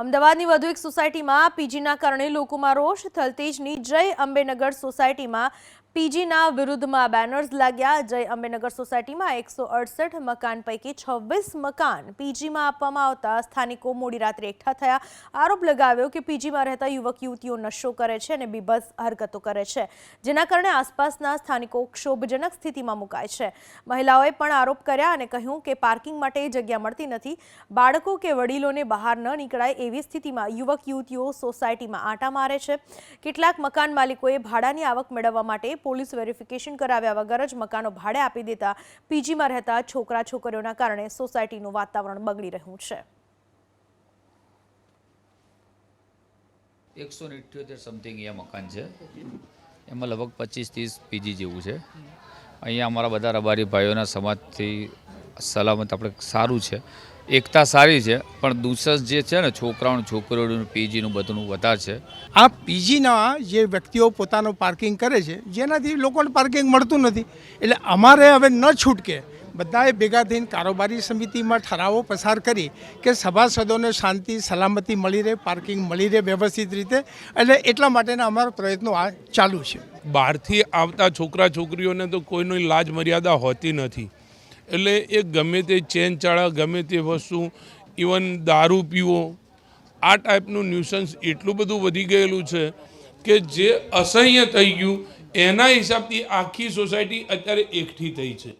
અમદાવાદની વધુ એક સોસાયટીમાં પીજીના કારણે લોકોમાં રોષ થલતેજની જય અંબેનગર સોસાયટીમાં પીજીના વિરુદ્ધમાં બેનર્સ લાગ્યા. જય અંબેનગર સોસાયટીમાં એકસો અડસઠ મકાન પૈકી છવ્વીસ મકાન પીજીમાં આપવામાં આવતા. સ્થાનિકો મોડી રાત્રે એકઠા થયા. આરોપ લગાવ્યો કે પીજીમાં રહેતા યુવક યુવતીઓ નશો કરે છે અને બીભત્સ હરકતો કરે છે, જેના કારણે આસપાસના સ્થાનિકો ક્ષોભજનક સ્થિતિમાં મુકાય છે. મહિલાઓએ પણ આરોપ કર્યા અને કહ્યું કે પાર્કિંગ માટે જગ્યા મળતી નથી. બાળકો કે વડીલોને બહાર ન નીકળાય એવી સ્થિતિમાં યુવક યુવતીઓ સોસાયટીમાં આંટા મારે છે. કેટલાક મકાન માલિકોએ ભાડાની આવક મેળવવા માટે પોલીસ વેરિફિકેશન કરાવ્યા વગર જ મકાનો ભાડે આપી દેતા પીજીમાં રહેતા છોકરા છોકરીઓના કારણે સોસાયટીનું વાતાવરણ બગડી રહ્યું છે. એકસો ઇઠ્યોતેર સમથિંગ અહીંયા મકાન છે. એમાં લગભગ પચીસ ત્રીસ પીજી જેવું છે. અહીંયા અમારા બધા રબારી ભાઈઓના સમાજથી સલામત, આપણે સારું છે. એકતા સારી છે પણ દુસસ જે છે ને છોકરાઓનું છોકરીઓનું પીજીનું બધું વધારે છે. આ પીજીના જે વ્યક્તિઓ પોતાનું પાર્કિંગ કરે છે જેનાથી લોકોને પાર્કિંગ મળતું નથી. એટલે અમારે હવે ન છૂટકે બધાએ ભેગા થઈને કારોબારી સમિતિમાં ઠરાવો પસાર કરી કે સભાસદોને શાંતિ સલામતી મળી રહે પાર્કિંગ મળી રહે વ્યવસ્થિત રીતે. એટલે એટલા માટેના અમારા પ્રયત્નો આ ચાલુ છે. બહારથી આવતા છોકરા છોકરીઓને તો કોઈની લાજ મર્યાદા હોતી નથી. એટલે એ ગમે તે ચેન ચાળા, ગમે તે વસ્તુ ઇવન દારૂ પીવો, આ ટાઈપનું ન્યુસન્સ એટલું બધું વધી ગયેલું છે કે જે અસહ્ય થઈ ગયું, એના હિસાબથી આખી સોસાયટી અત્યારે એકઠી થઈ છે.